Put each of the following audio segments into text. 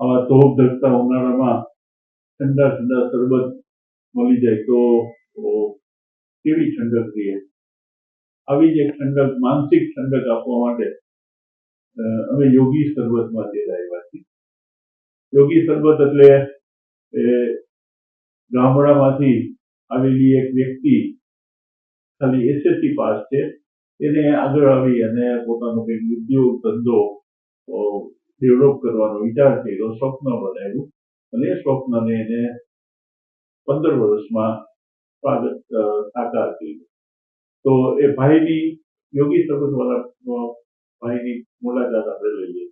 આવા ધોપ ધકતા ઉનાળામાં ઠંડા ઠંડા શરબત મળી જાય તો કેવી ઠંડક રહે આવી જ એક ઠંડક, માનસિક ઠંડક આપવા માટે અમે યોગી શરબતમાં જે આવ્યા છીએ. યોગી શરબત એટલે એ ગામડામાંથી આવેલી એક વ્યક્તિ ખાલી એસએસસી પાસ છે, એને આગળ આવી અને પોતાનો કંઈક ઉદ્યોગ ધંધો ડેવલપ કરવાનો વિચાર કર્યો સ્વપ્ન બનાવ્યું. અને એ સ્વપ્નને એને પંદર વર્ષમાં સ્વાગત સાકાર કર્યું. તો એ ભાઈની યોગી શરબતવાળા ભાઈની મુલાકાત આપણે લઈએ.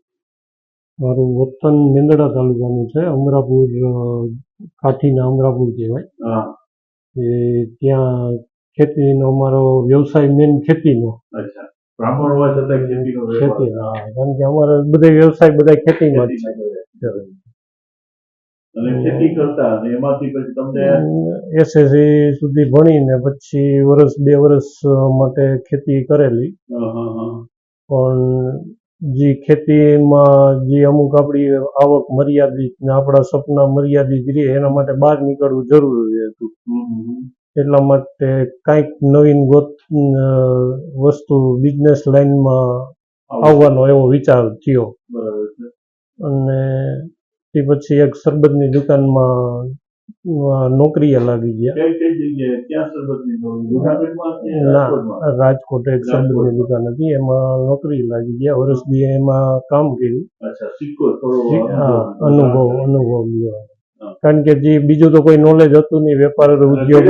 મારું વતન મેંદડા તાલુકાનું છે અમરાપુર કાઠીના અમરાપુર કહેવાય. હા. એ ત્યાં ખેતીનો અમારો વ્યવસાય મેન ખેતીનો. અચ્છા. બ્રાહ્મણ હોવા છતાં ખેતીનો ખેતી કારણ કે અમારે બધા વ્યવસાય બધા ખેતીમાં જ અને ખેતી કરતા અને એમાંથી પછી તમને એસએસસી સુધી ભણીને પછી વર્ષ બે વર્ષ માટે ખેતી કરેલી. પણ જે ખેતીમાં જે અમુક આપણી આવક મર્યાદિત ને આપણા સપના મર્યાદિત રહે એના માટે બહાર નીકળવું જરૂરી હતું. એટલા માટે કાંઈક નવીન ગોત વસ્તુ બિઝનેસ લાઈનમાં આવવાનો એવો વિચાર થયો. અને તે પછી એક શરબતની દુકાનમાં નોકરીએ લાગી ગયા. ના રાજકોટ એક શરબતની દુકાન હતી. એમાં નોકરી લાગી ગયા. વર્ષ દી એમાં કામ કર્યું. અનુભવ અનુભવ. કારણ કે જે બીજું તો કોઈ નોલેજ હતું નહીં વેપાર ઉદ્યોગ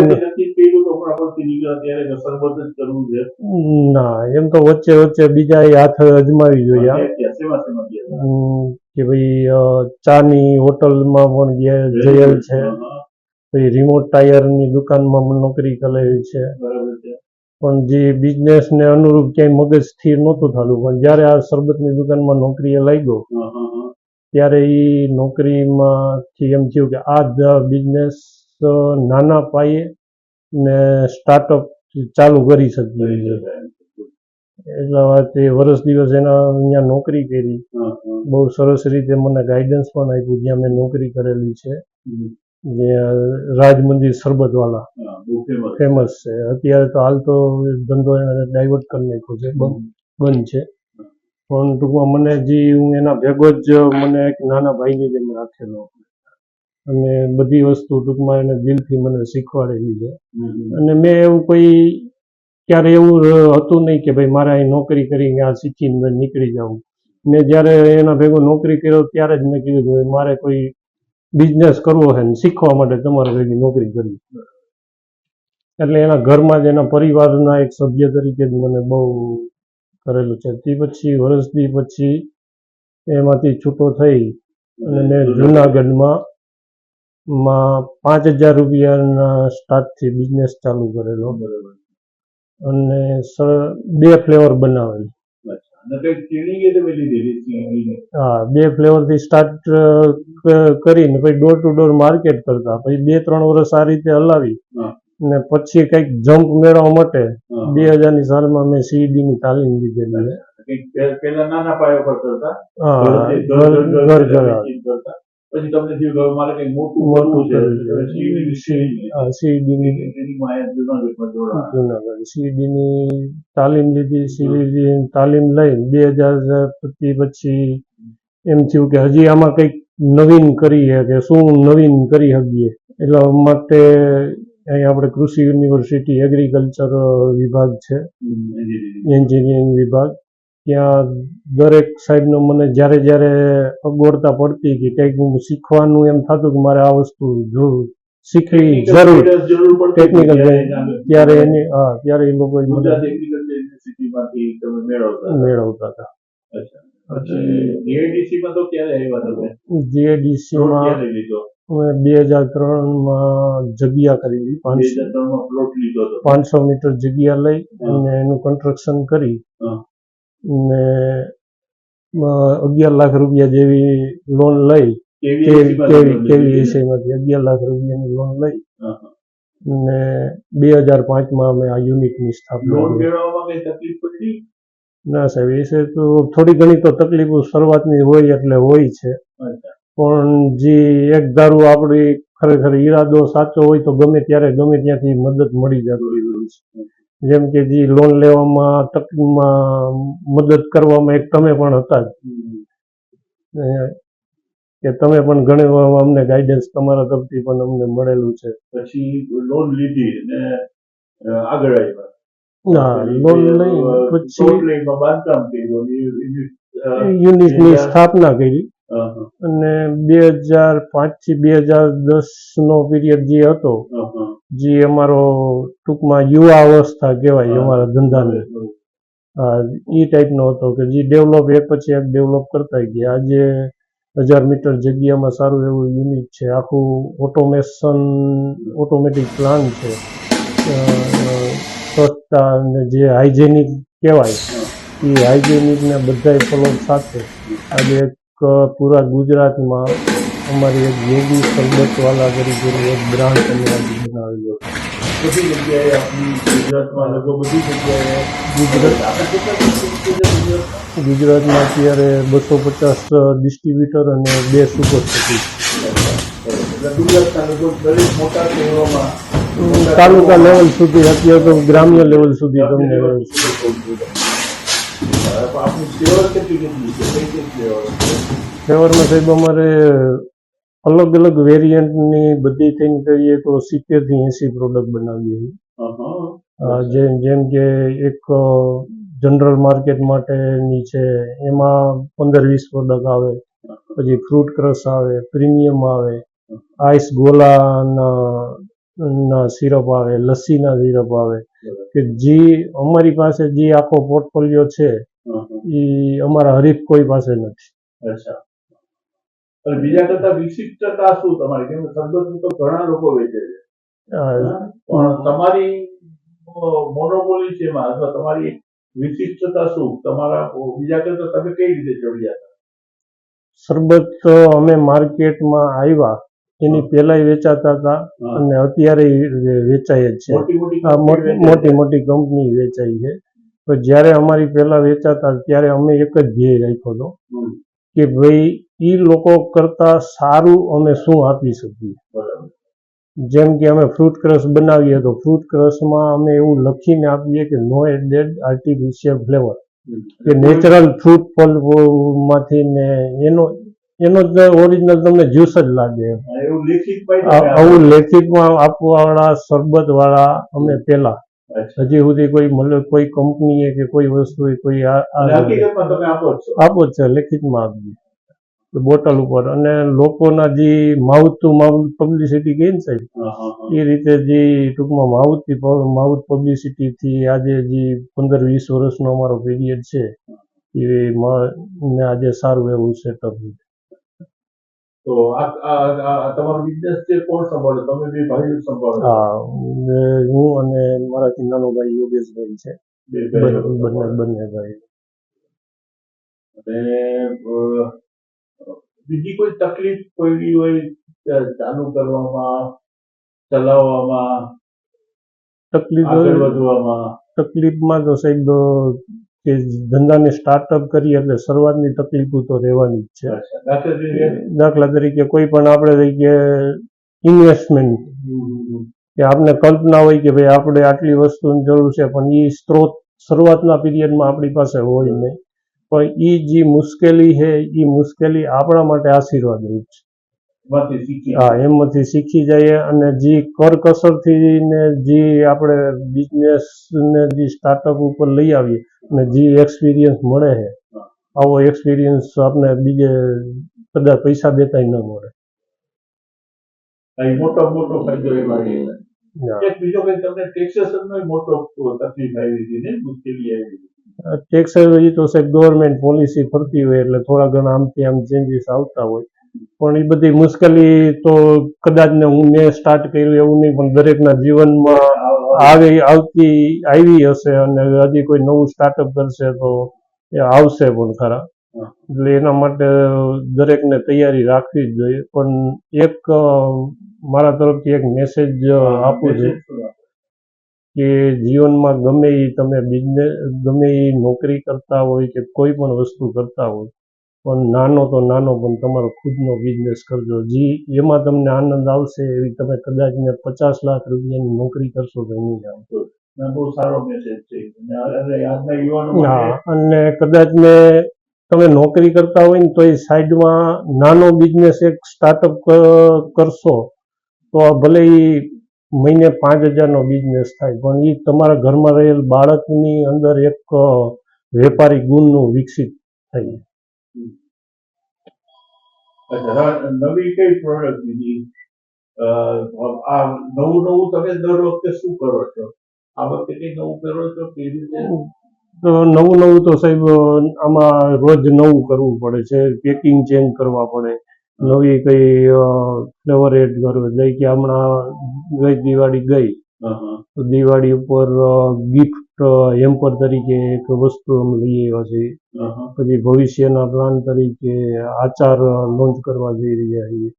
ના એમ તો વચ્ચે વચ્ચે બીજા એ હાથ અજમાવી? હમ, કે ભાઈ ચાની હોટલમાં પણ ગયા જયેલ છે. પછી રિમોટ ટાયરની દુકાનમાં પણ નોકરી કરેલી છે. પણ જે બિઝનેસને અનુરૂપ ક્યાંય મગજ સ્થિર નહોતું થતું પણ જ્યારે આ શરબતની દુકાનમાં નોકરીએ લાગ્યો. ત્યારે એ નોકરીમાંથી એમ થયું કે આ બિઝનેસ નાના પાયે ને સ્ટાર્ટઅપ ચાલુ કરી શકીએ. એટલા તે વર્ષ દિવસ એના અહીંયા નોકરી કરી. બહુ સરસ રીતે મને ગાઈડન્સ પણ આપ્યું જ્યાં મેં નોકરી કરેલી છે. જે રાજ મંદિર famous. ફેમસ છે અત્યારે તો હાલ તો ધંધો એને ડાયવર્ટ કરી નાખ્યો છે બંધ છે પણ ટૂંકમાં મને જે હું એના ભેગો જ મને એક નાના ભાઈની જેમ રાખેલો. અને બધી વસ્તુ ટૂંકમાં એને દિલથી મને શીખવાડેલી છે. અને મેં એવું કોઈ ક્યારે એવું હતું નહીં કે ભાઈ મારે અહીં નોકરી કરીને આ શીખીને મેં નીકળી જાઉં. મેં જ્યારે એના ભેગો નોકરી કર્યો ત્યારે જ મેં કીધું કે મારે કોઈ બિઝનેસ કરવો છે ને શીખવા માટે તમારે ભેગી નોકરી કરવી. એટલે એના ઘરમાં જ એના પરિવારના એક સભ્ય તરીકે જ મને બહુ કરેલું છે તે પછી વર્ષથી પછી એમાંથી છૂટો થઈ અને મેં જુનાગઢમાં માં પાંચ હજાર રૂપિયાના સ્ટાર્ટથી બિઝનેસ ચાલુ કરેલો બરાબર. અને બે ફ્લેવર બનાવેલ? હા બે ફ્લેવરથી સ્ટાર્ટ કરીને પછી ડોર ટુ ડોર માર્કેટ કરતા પછી બે ત્રણ વર્ષ આ રીતે હલાવી. ને પછી કંઈક જમ્પ મેળવવા માટે. બે હજારની સાલમાં મેં સીઈડીની તાલીમ લીધેલી છે કંઈક પે- પહેલા નાના પાયા પર કરતા હા ઘર- ઘર ઘર- ઘર ઘર ઘર વેચીને કરતા. પછી તમને થયું કે હવે મારે કંઈક મોટું મોટું કરવું છે કરવું છે. તો સીડીની training હા સીઈડીની લીધી. ટ્રેનિંગમાં અહીંયા જુનાગઢમાં જોડાયા. જુનાગઢ સીઈડીની તાલીમ લીધી સીઈડીની તાલીમ લઈ બે હજાર પછી પછી એમ થયું કે હજી આમાં કંઈક નવીન કરીએ કે શું નવીન કરી શકીએ એટલા માટે અહીં આપણે કૃષિ યુનિવર્સિટી એગ્રીકલ્ચર વિભાગ છે. એન્જિનિયરિંગ વિભાગ. ત્યાં દરેક સાહેબનો મને જ્યારે જ્યારે અગવડતા પડતી કે કંઈક હું શીખવાનું એમ થતું કે મારે આ વસ્તુ જોવું શીખવી જરૂર. ટેકનિકલ ત્યારે એની હા ત્યારે એ લોકો મેળવતા હતા. મેળવતા માં અમે બે હજાર ત્રણમાં જગ્યા કરી બે પાંચસો મીટર જગ્યા લઈ અને એનું કન્સ્ટ્રક્શન કરી. ને અગિયાર લાખ રૂપિયા જેવી લોન લઈ. કેવી કેવી એસીમાં કેવી લીધો? કેવી લીધો? એસીમાંથી અગિયાર લાખ રૂપિયાની લોન લઈ. ને બે હજાર પાંચમાં અમે આ યુનિટની સ્થાપના કરી. ના સાહેબ એ તો થોડી ઘણી તો તકલીફો શરૂઆતની હોય એટલે હોય છે. પણ જે એક ધારું આપણી ખરેખર ઈરાદો સાચો હોય તો ગમે ત્યારે ગમે ત્યાંથી મદદ મળી હોય છે. જેમ કે જે લોન લેવામાં તકલીફમાં મદદ કરવામાં એક તમે પણ હતા જ. કે તમે પણ ઘણી વાર અમને ગાઈડન્સ તમારા તરફથી પણ અમને મળેલું છે. પછી લોન લીધી અને આગળ આવ્યા. ના લોન લઈ પછી બાંધકામ કર્યું યુનિટની સ્થાપના કરી. અને બે હજાર પાંચથી બે હજાર દસનો પીરિયડ જે હતો. જે અમારો ટૂંકમાં યુવા અવસ્થા કહેવાય અમારા ધંધાને. એ ટાઈપનો હતો કે જે ડેવલપ એક પછી એક ડેવલપ કરતા ગયા. આજે હજાર મીટર જગ્યામાં સારું એવું યુનિટ છે. આખું ઓટોમેશન ઓટોમેટિક પ્લાન છે. સ્વચ્છતા અને જે હાઇજેનિક કહેવાય એ હાઇજેનિકના બધાય ફલો સાથે. આજે પૂરા ગુજરાતમાં અમારી એક યોગી સરબતવાલા તરીકેની એક બ્રાન્ડ અમે આજે બનાવેલો. બધી જગ્યાએ આપણી ગુજરાતમાં લગભગ બધી જગ્યાએ ગુજરાત ગુજરાતમાં? અત્યારે બસો પચાસ ડિસ્ટ્રીબ્યુટર અને બે સુપર તાલુકા લેવલ સુધી અત્યારે તો ગ્રામ્ય લેવલ સુધી તમને ફ્લેવરમાં સાહેબ અમારે અલગ અલગ વેરિયન્ટની બધી થિંગ કરીએ તો સિત્તેરથી એંસી પ્રોડક્ટ બનાવીએ જેમ જેમ કે એક જનરલ માર્કેટ માટેની છે એમાં પંદર વીસ પ્રોડક્ટ આવે. પછી ફ્રૂટ ક્રશ આવે પ્રીમિયમ આવે. આઈસ ગોલાના ના સિરપ આવે લસ્સીના સિરપ આવે. કે જે અમારી પાસે જે આખો પોર્ટફોલિયો છે એ અમારા હરીફ કોઈ પાસે નથી. અચ્છા. બીજા કરતા વિશિષ્ટતા શું તમારી? કેમ કે તો ઘણા લોકો વેચે છે. પણ તમારી મોનોપોલી છે એમાં અથવા તમારી વિશિષ્ટતા શું? તમારા બીજા કરતા તમે કઈ રીતે ચડ્યા શરબત અમે માર્કેટમાં આવ્યા એની પહેલા વેચાતા હતા હતા? અને અત્યારે વેચાય જ છે. મોટી મોટી કંપની વેચાઈ છે. તો જ્યારે અમારી પેલા વેચાતા ત્યારે અમે એક જ ધ્યેય રાખ્યો હતો કે ભાઈ એ લોકો કરતા સારું અમે શું આપી શકીએ? જેમ કે અમે ફ્રૂટ ક્રશ બનાવીએ તો ફ્રૂટ ક્રશમાં અમે એવું લખીને આપીએ કે નો એડેડ આર્ટિફિશિયલ ફ્લેવર કે નેચરલ ફ્રૂટમાંથી ને એનો એનો જ ઓરિજિનલ તમને જ્યુસ જ લાગે આવું લેખિતમાં આપવાવાળા શરબત વાળા અમે પેલા. હજી સુધી કોઈ મતલબ કોઈ કંપનીએ કે કોઈ વસ્તુએ કોઈ આપો જ છો. છે લેખિતમાં આપજો બોટલ ઉપર. અને લોકોના જે માઉથ ટુ માઉથ પબ્લિસિટી કહે ને સાહેબ. એ રીતે જે ટૂંકમાં માઉથથી માઉથ પબ્લિસિટીથી આજે જે પંદર વીસ વર્ષનો અમારો પીરિયડ છે એ આજે સારું એવું સેટઅપ તો આ તમારો બિઝનેસ છે કોણ સંભાળે? તમે બે ભાઈઓ સંભાળો. હા હું અને મારા નાનો ભાઈ યોગેશભાઈ છે. બંને બંને ભાઈ. અને બીજી કોઈ તકલીફ કોઈ હોય ચાલુ કરવામાં ચલાવવામાં તકલીફ વધવામાં? તકલીફમાં તો સાહેબ કે ધંધાને સ્ટાર્ટઅપ કરીએ એટલે શરૂઆતની તકલીફો તો રહેવાની જ છે. દાખલા તરીકે? કોઈ પણ આપણે કે ઇન્વેસ્ટમેન્ટ કે આપણે કલ્પના હોય કે ભાઈ આપણે આટલી વસ્તુની જરૂર છે પણ એ સ્ત્રોત શરૂઆતના પીરિયડમાં આપણી પાસે હોય નહીં. પણ એ જે મુશ્કેલી છે એ મુશ્કેલી આપણા માટે આશીર્વાદરૂપ છે. હા એમાંથી શીખી જઈએ અને જે કરકસરથી ને જે આપણે બિઝનેસ ને જે સ્ટાર્ટઅપ ઉપર લઈ આવીએ અને જે એક્સપિરિયન્સ મળે છે. આવો એક્સપિરિયન્સ આપણે બીજે કદાચ પૈસા દેતા ન મળે. મોટો મોટો ફાયદો એમાં એ છે. હા. એક બીજો કઈ તમને ટેક્સેશન મોટો તકલીફ આવી હતી ને મુશ્કેલી આવી હતી? ટેક્સ તો સાહેબ ગવર્મેન્ટ પોલિસી ફરતી હોય એટલે થોડા ઘણા આમથી આમ ચેન્જીસ આવતા હોય. પણ એ બધી મુશ્કેલી તો કદાચ ને હું મેં સ્ટાર્ટ કર્યું એવું નહીં, પણ દરેકના જીવનમાં આવી, આવતી આવી હશે અને હજી કોઈ નવું સ્ટાર્ટઅપ કરશે તો એ આવશે પણ ખરા. એટલે એના માટે દરેકને તૈયારી રાખવી જ જોઈએ. પણ એક મારા તરફથી એક મેસેજ આપું છું કે જીવનમાં ગમે એ તમે બિઝનેસ ગમે એ નોકરી કરતા હોય કે કોઈ પણ વસ્તુ કરતા હોય પણ નાનો તો નાનો પણ તમારો ખુદનો બિઝનેસ કરજો. જે એમાં તમને આનંદ આવશે એવી તમે કદાચ ને પચાસ લાખ રૂપિયાની નોકરી કરશો તો નહીં આવતો બહુ સારો મેસેજ છે. હા અને કદાચ ને તમે નોકરી કરતા હોય ને તો એ સાઈડમાં નાનો બિઝનેસ એક સ્ટાર્ટઅપ કરશો તો ભલે એ મહિને પાંચ હજારનો બિઝનેસ થાય પણ એ તમારા ઘરમાં રહેલ બાળકની અંદર એક વેપારી ગુણનું વિકસિત થાય. નવી કઈ પ્રોડક્ટ બીજી આ નવું નવું તમે દર વખતે શું કરો છો? આ વખતે કઈ નવું કરો છો કેવી રીતે? નવું નવું તો સાહેબ આમાં રોજ નવું કરવું પડે છે પેકિંગ ચેન્જ કરવા પડે. નવી કઈ ફ્લેવર એડ કરવું એટલે કે હમણાં ગઈ દિવાળી ગઈ. દિવાળી ઉપર ગિફ્ટ હેમ્પર તરીકે એક વસ્તુ અમે લઈ આવ્યા છીએ. પછી ભવિષ્યના પ્લાન તરીકે આચાર લોન્ચ કરવા જઈ રહ્યા છીએ.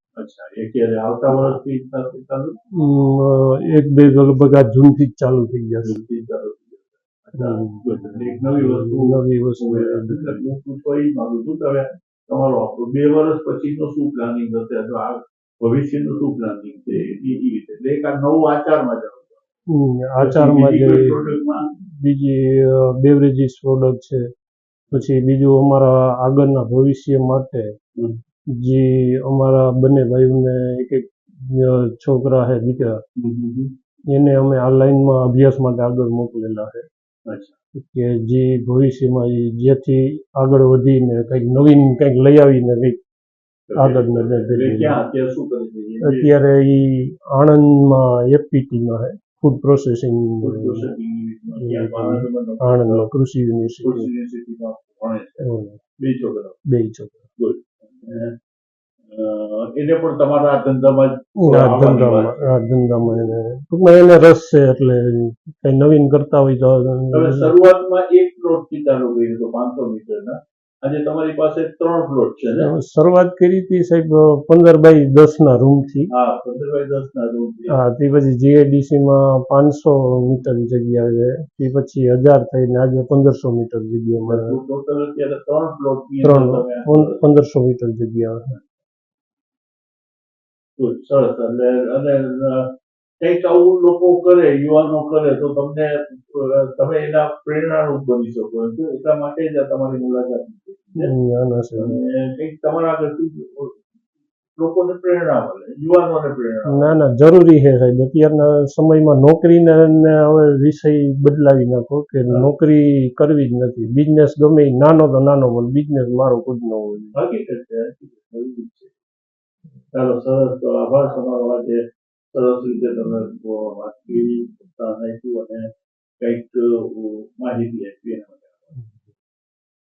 એક બે લગભગ આ જૂનથી જ ચાલુ થઈ જશે નવી વસ્તુ તમારો બે વર્ષ પછીનો શું પ્લાનિંગ હશે? અથવા ભવિષ્યનું શું પ્લાનિંગ છે? એ રીતે. એટલે એક આ નવું આચારમાં ઉમ, આચારમાં જે બીજી બેવરેજીસ પ્રોડક્ટ છે પછી બીજું અમારા આગળના ભવિષ્ય માટે જે અમારા બંને ભાઈઓને એક એક છોકરા છે દીકરા એને અમે આ લાઈનમાં અભ્યાસ માટે આગળ મોકલેલા છે કે જે ભવિષ્યમાં જેથી આગળ વધીને કંઈક નવીન કંઈક લઈ આવીને કંઈક આગળ અત્યારે એ આણંદમાં એફપીટીમાં છે ફૂડ પ્રોસેસિંગ આણંદમાં કૃષિ યુનિવર્સિટી. બે છોકરા એને પણ તમારા આ ધંધામાં ધંધામાં ટૂંકમાં એને રસ છે એટલે કઈ નવીન કરતા હોય તો તમે શરૂઆતમાં એક પ્લોટથી ચાલુ કર્યું તો પાંચસો મીટરના. આજે તમારી પાસે ત્રણ પ્લોટ છે ને? શરૂઆત કરી હતી સાહેબ પંદર બાય દસ ના રૂમથી હા પંદર બાય દસ ના રૂમ હા તે પછી જીઆઈડીસી માં પાંચસો મીટર જગ્યા છે. તે પછી હજાર થઈને આજે પંદરસો મીટર જગ્યા મળે. ટોટલ અત્યારે ત્રણ પ્લોટ ત્રણ પંદરસો મીટર જગ્યા. સરસ. અને કંઈક આવું લોકો કરે યુવાનો કરે તો તમને તમે એના પ્રેરણારૂપ બની શકો એમ એટલા માટે જ આ તમારી મુલાકાત કંઈક તમારા આગળથી લોકોને પ્રેરણા મળે યુવાનોને પ્રેરણા ના ના જરૂરી છે સાહેબ. અત્યારના સમયમાં નોકરીને ને હવે વિષય બદલાવી નાખો કે નોકરી કરવી જ નથી. બિઝનેસ ગમે નાનો તો નાનો પણ બિઝનેસ મારો ખુદનો હોય. હકીકત છે. ચાલો સરસ તો આભાર તમારો આજે. સરસ રીતે તમે વાત કરી આપ્યું અને કંઈક માહિતી આપી